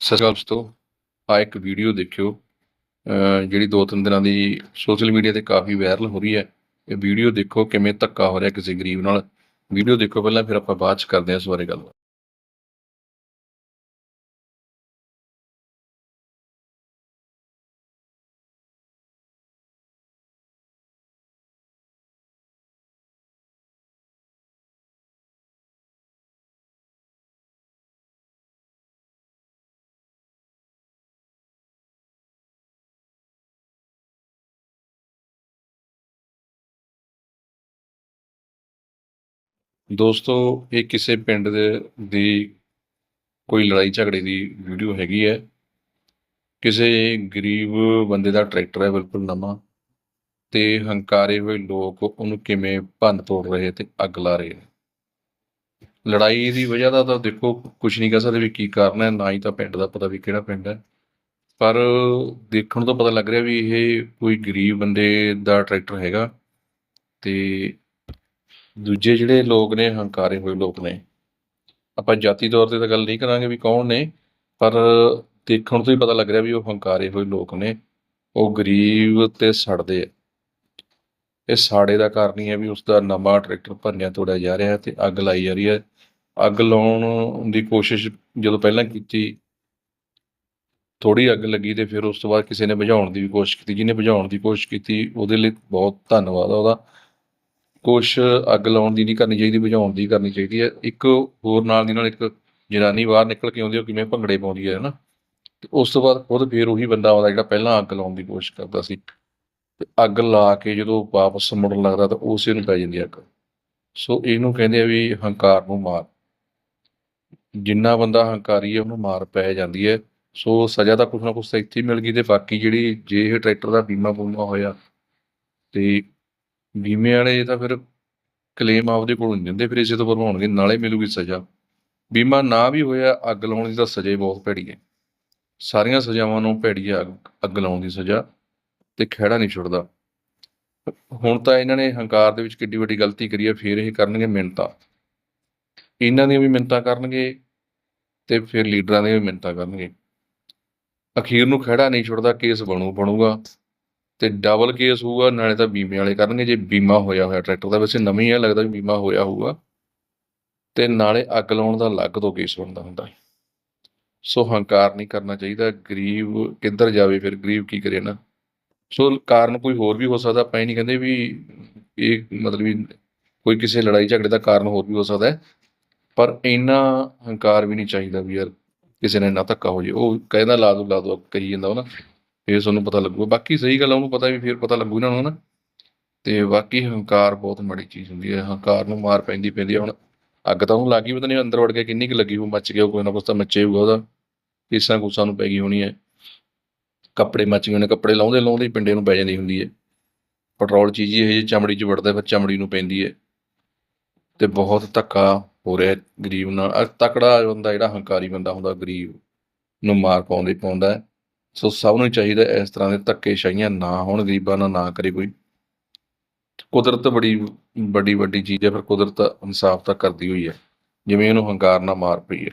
ਸਤਿ ਸ਼੍ਰੀ ਅਕਾਲ ਦੋਸਤੋ। ਆ ਇੱਕ ਵੀਡੀਓ ਦੇਖਿਓ। ਜਿਹੜੀ ਦੋ ਤਿੰਨ ਦਿਨਾਂ ਦੀ ਸੋਸ਼ਲ ਮੀਡੀਆ ਤੇ ਕਾਫੀ ਵਾਇਰਲ ਹੋ ਰਹੀ ਹੈ। ਇਹ ਵੀਡੀਓ ਦੇਖੋ ਕਿਵੇਂ ਧੱਕਾ ਹੋ ਰਿਹਾ ਕਿਸੇ ਗਰੀਬ ਨਾਲ। ਵੀਡੀਓ ਦੇਖੋ ਪਹਿਲਾਂ, ਫਿਰ ਆਪਾਂ ਬਾਅਦ ਚ ਕਰਦੇ ਹਾਂ ਇਸ ਬਾਰੇ ਗੱਲ। ਦੋਸਤੋ, ਇਹ ਕਿਸੇ ਪਿੰਡ ਦੇ, ਦੀ ਕੋਈ ਲੜਾਈ ਝਗੜੇ ਦੀ ਵੀਡੀਓ ਹੈਗੀ ਹੈ। ਕਿਸੇ ਗਰੀਬ ਬੰਦੇ ਦਾ ਟਰੈਕਟਰ ਹੈ ਬਿਲਕੁਲ ਨਵਾਂ ਤੇ ਹੰਕਾਰੇ ਹੋਏ ਲੋਕ ਉਹਨੂੰ ਕਿਵੇਂ ਭੰਨ ਤੋੜ ਰਹੇ ਤੇ ਅੱਗ ਲਾ ਰਹੇ ਨੇ। ਲੜਾਈ ਦੀ ਵਜ੍ਹਾ ਦਾ ਤਾਂ ਦੇਖੋ ਕੁਝ ਨਹੀਂ ਕਹਿ ਸਕਦੇ ਵੀ ਕੀ ਕਾਰਨ ਹੈ, ਨਾ ਹੀ ਤਾਂ ਪਿੰਡ ਦਾ ਪਤਾ ਵੀ ਕਿਹੜਾ ਪਿੰਡ ਹੈ। ਪਰ ਦੇਖਣ ਤੋਂ ਪਤਾ ਲੱਗ ਰਿਹਾ ਵੀ ਇਹ ਕੋਈ ਗਰੀਬ ਬੰਦੇ ਦਾ ਟਰੈਕਟਰ ਹੈਗਾ ਤੇ ਦੂਜੇ ਜਿਹੜੇ ਲੋਕ ਨੇ, ਹੰਕਾਰੇ ਹੋਏ ਲੋਕ ਨੇ, ਆਪਾਂ ਜਾਤੀ ਤੌਰ ਤੇ ਤਾਂ ਗੱਲ ਨਹੀਂ ਕਰਾਂਗੇ ਵੀ ਕੌਣ ਨੇ, ਪਰ ਦੇਖਣ ਤੋਂ ਹੀ ਪਤਾ ਲੱਗ ਰਿਹਾ ਵੀ ਉਹ ਹੰਕਾਰੇ ਹੋਏ ਲੋਕ ਨੇ, ਉਹ ਗਰੀਬ ਤੇ ਸੜਦੇ ਆ। ਇਹ ਸਾੜੇ ਦਾ ਕਾਰਨ ਹੀ ਹੈ ਵੀ ਉਸ ਦਾ ਨਵਾਂ ਟਰੈਕਟਰ ਭੰਨਿਆ ਤੋੜਿਆ ਜਾ ਰਿਹਾ ਤੇ ਅੱਗ ਲਾਈ ਜਾ ਰਹੀ ਹੈ। ਅੱਗ ਲਾਉਣ ਦੀ ਕੋਸ਼ਿਸ਼ ਜਦੋਂ ਪਹਿਲਾਂ ਕੀਤੀ ਥੋੜੀ ਅੱਗ ਲੱਗੀ ਤੇ ਫਿਰ ਉਸ ਤੋਂ ਬਾਅਦ ਕਿਸੇ ਨੇ ਬੁਝਾਉਣ ਦੀ ਵੀ ਕੋਸ਼ਿਸ਼ ਕੀਤੀ, ਜਿਹਨੇ ਬੁਝਾਉਣ ਦੀ ਕੋਸ਼ਿਸ਼ ਕੀਤੀ, ਉਹਦੇ ਲਈ ਬਹੁਤ ਧੰਨਵਾਦ ਆ ਉਹਦਾ। ਕੋਸ਼ਿਸ਼ ਅੱਗ ਲਾਉਣ ਦੀ ਨਹੀਂ ਕਰਨੀ ਚਾਹੀਦੀ, ਬੁਝਾਉਣ ਦੀ ਕਰਨੀ ਚਾਹੀਦੀ ਹੈ। ਇੱਕ ਹੋਰ ਨਾਲ ਦੀ ਨਾਲ ਇੱਕ ਜਨਾਨੀ ਬਾਹਰ ਨਿਕਲ ਕੇ ਆਉਂਦੀ ਉਹ ਕਿਵੇਂ ਭੰਗੜੇ ਪਾਉਂਦੀ ਹੈ ਨਾ ਤੇ ਉਸ ਤੋਂ ਬਾਅਦ ਖੁਦ ਫੇਰ ਉਹੀ ਬੰਦਾ ਆਉਂਦਾ ਜਿਹੜਾ ਪਹਿਲਾਂ ਅੱਗ ਲਾਉਣ ਦੀ ਕੋਸ਼ਿਸ਼ ਕਰਦਾ ਸੀ। ਤੇ ਅੱਗ ਲਾ ਕੇ ਜਦੋਂ ਵਾਪਸ ਮੁੜਨ ਲੱਗਦਾ ਤਾਂ ਉਸੇ ਨੂੰ ਪੈ ਜਾਂਦੀ ਅੱਗ। ਸੋ ਇਹਨੂੰ ਕਹਿੰਦੇ ਆ ਵੀ ਹੰਕਾਰ ਨੂੰ ਮਾਰ। ਜਿੰਨਾ ਬੰਦਾ ਹੰਕਾਰੀ ਹੈ, ਉਹਨੂੰ ਮਾਰ ਪੈ ਜਾਂਦੀ ਹੈ। ਸੋ ਸਜ਼ਾ ਤਾਂ ਕੁਛ ਨਾ ਕੁਛ ਤਾਂ ਇੱਥੇ ਹੀ ਮਿਲ ਗਈ ਤੇ ਬਾਕੀ ਜਿਹੜੀ ਜੇ ਇਹ ਟਰੈਕਟਰ ਦਾ ਬੀਮਾ ਬੂਮਾ ਹੋਇਆ ਤੇ ਬੀਮੇ ਵਾਲੇ ਤਾਂ ਫਿਰ ਕਲੇਮ ਆਪਦੇ ਕੋਲ ਨਹੀਂ ਦਿੰਦੇ, ਫਿਰ ਇਸੇ ਤੋਂ ਭਰਵਾਉਣਗੇ ਨਾਲੇ ਮਿਲੂਗੀ ਸਜ਼ਾ। ਬੀਮਾ ਨਾ ਵੀ ਹੋਇਆ, ਅੱਗ ਲਾਉਣ ਦੀ ਤਾਂ ਸਜ਼ਾ ਹੀ ਬਹੁਤ ਭੈੜੀ ਹੈ। ਸਾਰੀਆਂ ਸਜ਼ਾਵਾਂ ਨੂੰ ਭੈੜੀ ਹੈ ਅੱਗ- ਅੱਗ ਲਾਉਣ ਦੀ ਸਜ਼ਾ ਤੇ ਖਹਿੜਾ ਨਹੀਂ ਛੁੱਟਦਾ। ਹੁਣ ਤਾਂ ਇਹਨਾਂ ਨੇ ਹੰਕਾਰ ਦੇ ਵਿੱਚ ਕਿੱਡੀ ਵੱਡੀ ਗਲਤੀ ਕਰੀ ਹੈ, ਫਿਰ ਇਹ ਕਰਨਗੇ ਮਿੰਨਤਾਂ। ਇਹਨਾਂ ਦੀਆਂ ਵੀ ਮਿੰਨਤਾਂ ਕਰਨਗੇ ਤੇ ਫਿਰ ਲੀਡਰਾਂ ਦੀਆਂ ਵੀ ਮਿੰਨਤਾਂ ਕਰਨਗੇ। ਅਖੀਰ ਨੂੰ ਖਹਿੜਾ ਨਹੀਂ ਛੁੱਟਦਾ, ਕੇਸ ਬਣੂ, ਬਣੂਗਾ। ਤੇ ਡਬਲ ਕੇਸ ਹੋਊਗਾ, ਨਾਲੇ ਤਾਂ ਬੀਮੇ ਵਾਲੇ ਕਰਨਗੇ, ਜੇ ਬੀਮਾ ਹੋਇਆ ਹੋਇਆ ਟਰੈਕਟਰ ਦਾ, ਵੈਸੇ ਨਵੀਂ ਹੈ ਲੱਗਦਾ ਵੀ ਬੀਮਾ ਹੋਇਆ ਹੋਊਗਾ। ਤੇ ਨਾਲੇ ਅੱਗ ਲਾਉਣ ਦਾ ਅਲੱਗ ਤੋਂ ਕੇਸ ਬਣਦਾ ਹੁੰਦਾ। ਸੋ ਹੰਕਾਰ ਨਹੀਂ ਕਰਨਾ ਚਾਹੀਦਾ, ਗਰੀਬ ਕਿੱਧਰ ਜਾਵੇ ਫਿਰ, ਗਰੀਬ ਕੀ ਕਰੇ ਨਾ। ਸੋ ਕਾਰਨ ਕੋਈ ਹੋਰ ਵੀ ਹੋ ਸਕਦਾ, ਆਪਾਂ ਇਹ ਨਹੀਂ ਕਹਿੰਦੇ ਵੀ ਇਹ ਮਤਲਬ ਵੀ ਕੋਈ ਕਿਸੇ ਲੜਾਈ ਝਗੜੇ ਦਾ ਕਾਰਨ ਹੋਰ ਵੀ ਹੋ ਸਕਦਾ ਹੈ। ਪਰ ਇੰਨਾ ਹੰਕਾਰ ਵੀ ਨਹੀਂ ਚਾਹੀਦਾ ਵੀ ਯਾਰ ਕਿਸੇ ਨੇ ਨਾ ਧੱਕਾ ਹੋ ਜੇ, ਉਹ ਕਹਿੰਦਾ ਲਾ ਦੋ ਲਾ ਦੋ, ਕਹੀ ਜਾਂਦਾ ਉਹ ਨਾ। ਫਿਰ ਤੁਹਾਨੂੰ ਪਤਾ ਲੱਗੂਗਾ ਬਾਕੀ ਸਹੀ ਗੱਲ ਆ, ਉਹਨੂੰ ਪਤਾ ਵੀ ਫਿਰ ਪਤਾ ਲੱਗੂ ਇਹਨਾਂ ਨੂੰ ਨਾ। ਤੇ ਬਾਕੀ ਹੰਕਾਰ ਬਹੁਤ ਮਾੜੀ ਚੀਜ਼ ਹੁੰਦੀ ਹੈ ਹੰਕਾਰ ਨੂੰ ਮਾਰ ਪੈਂਦੀ ਪੈਂਦੀ ਹੈ ਹੁਣ ਅੱਗ ਤਾਂ ਉਹਨੂੰ ਲੱਗੀ ਪਤਾ ਨਹੀਂ, ਅੰਦਰ ਵੜ ਕੇ ਕਿੰਨੀ ਕੁ ਲੱਗੀ ਉਹ ਮੱਚ ਗਿਆ ਕੋਈ ਨਾ ਕੁਛ ਤਾਂ ਮੱਚੇ ਹੋਊਗਾ ਉਹਦਾ। ਕੇਸਾਂ ਕੂਸਾਂ ਨੂੰ ਪੈ ਗਈ ਹੋਣੀ ਹੈ ਕੱਪੜੇ ਮੱਚ ਗਏ ਹੋਣੇ, ਕੱਪੜੇ ਲਾਉਂਦੇ ਲਾਉਂਦੇ ਹੀ ਪਿੰਡੇ ਨੂੰ ਪੈ ਜਾਂਦੀ ਹੁੰਦੀ ਹੈ ਪੈਟਰੋਲ ਚੀਜ਼ ਹੀ ਇਹ ਜਿਹੀ ਚਮੜੀ 'ਚ ਵੜਦਾ, ਫਿਰ ਚਮੜੀ ਨੂੰ ਪੈਂਦੀ ਹੈ ਤੇ ਬਹੁਤ ਧੱਕਾ ਹੋ ਰਿਹਾ ਗਰੀਬ ਨਾਲ। ਤਕੜਾ ਬੰਦਾ ਜਿਹੜਾ ਹੰਕਾਰੀ ਬੰਦਾ ਹੁੰਦਾ ਗਰੀਬ ਨੂੰ ਮਾਰ ਪਾਉਂਦੇ, ਪਾਉਂਦਾ। ਸੋ ਸਭ ਨੂੰ ਚਾਹੀਦਾ ਇਸ ਤਰ੍ਹਾਂ ਦੇ ਧੱਕੇ ਸ਼ਾਹੀਆਂ ਨਾ ਹੋਣ, ਗਰੀਬਾਂ ਨਾਲ ਨਾ ਕਰੇ ਕੋਈ। ਕੁਦਰਤ ਬੜੀ ਵੱਡੀ ਵੱਡੀ ਚੀਜ਼ ਹੈ ਫਿਰ ਕੁਦਰਤ ਇਨਸਾਫ ਤਾਂ ਕਰਦੀ ਹੋਈ ਹੈ, ਜਿਵੇਂ ਇਹਨੂੰ ਹੰਕਾਰ ਨਾਲ ਮਾਰ ਪਈ ਹੈ।